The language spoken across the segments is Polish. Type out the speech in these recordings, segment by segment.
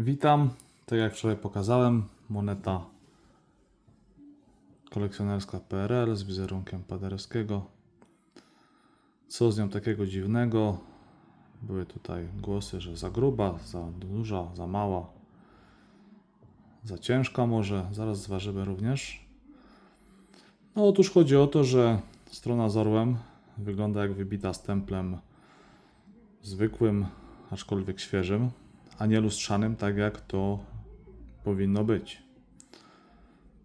Witam. Tak jak wczoraj pokazałem, moneta kolekcjonerska PRL z wizerunkiem Paderewskiego. Co z nią takiego dziwnego? Były tutaj głosy, że za gruba, za duża, za mała, za ciężka może. Zaraz zważymy również. No otóż chodzi o to, że strona z orłem wygląda jak wybita stemplem zwykłym, aczkolwiek świeżym, a nie lustrzanym, tak jak to powinno być.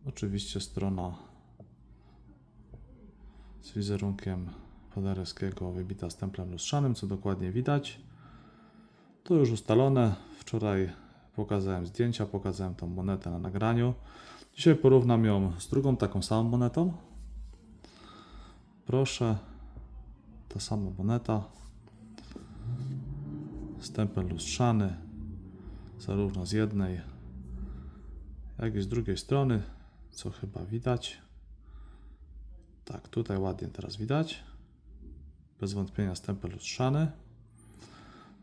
Oczywiście strona z wizerunkiem Paderewskiego wybita stemplem lustrzanym, co dokładnie widać. To już ustalone. Wczoraj pokazałem zdjęcia, pokazałem tą monetę na nagraniu. Dzisiaj porównam ją z drugą taką samą monetą. Proszę, ta sama moneta. Stempel lustrzany, zarówno z jednej, jak i z drugiej strony, co chyba widać. Tak, tutaj ładnie teraz widać. Bez wątpienia stempel lustrzany.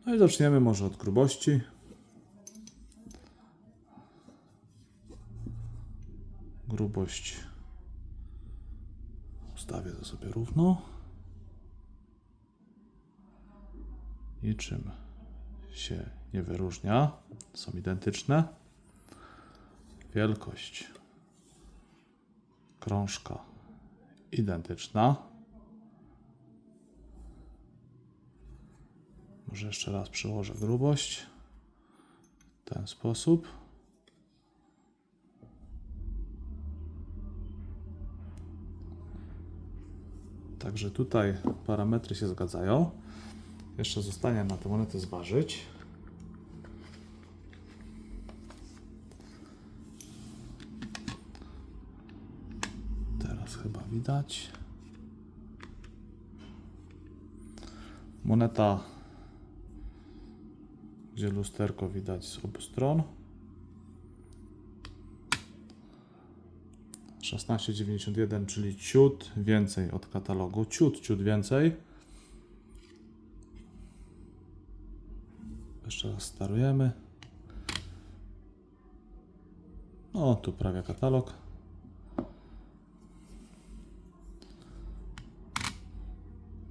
No i zaczniemy może od grubości. Grubość ustawię to sobie równo. Niczym się nie wyróżnia. Są identyczne. Wielkość krążka identyczna. Może jeszcze raz przyłożę grubość. W ten sposób. Także tutaj parametry się zgadzają. Jeszcze zostanie na tę monetę zważyć. Chyba widać. Moneta, gdzie lusterko widać z obu stron. 16,91, czyli ciut więcej od katalogu. Ciut, ciut więcej. Jeszcze raz starujemy. No, tu prawie katalog.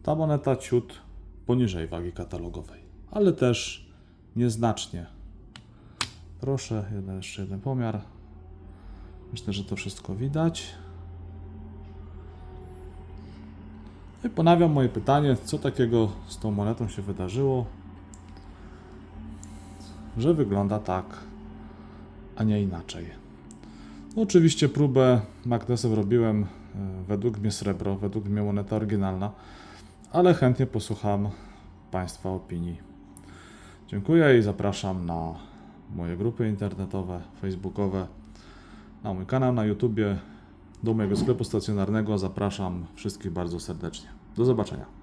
Ta moneta ciut poniżej wagi katalogowej, ale też nieznacznie. Proszę, jeszcze jeden pomiar. Myślę, że to wszystko widać. No I ponawiam moje pytanie, co takiego z tą monetą się wydarzyło, że wygląda tak, a nie inaczej. No, oczywiście próbę magnesem robiłem e, według mnie srebro, według mnie moneta oryginalna, ale chętnie posłucham Państwa opinii. Dziękuję i zapraszam na moje grupy internetowe, facebookowe, na mój kanał na YouTubie, do mojego sklepu stacjonarnego. Zapraszam wszystkich bardzo serdecznie. Do zobaczenia.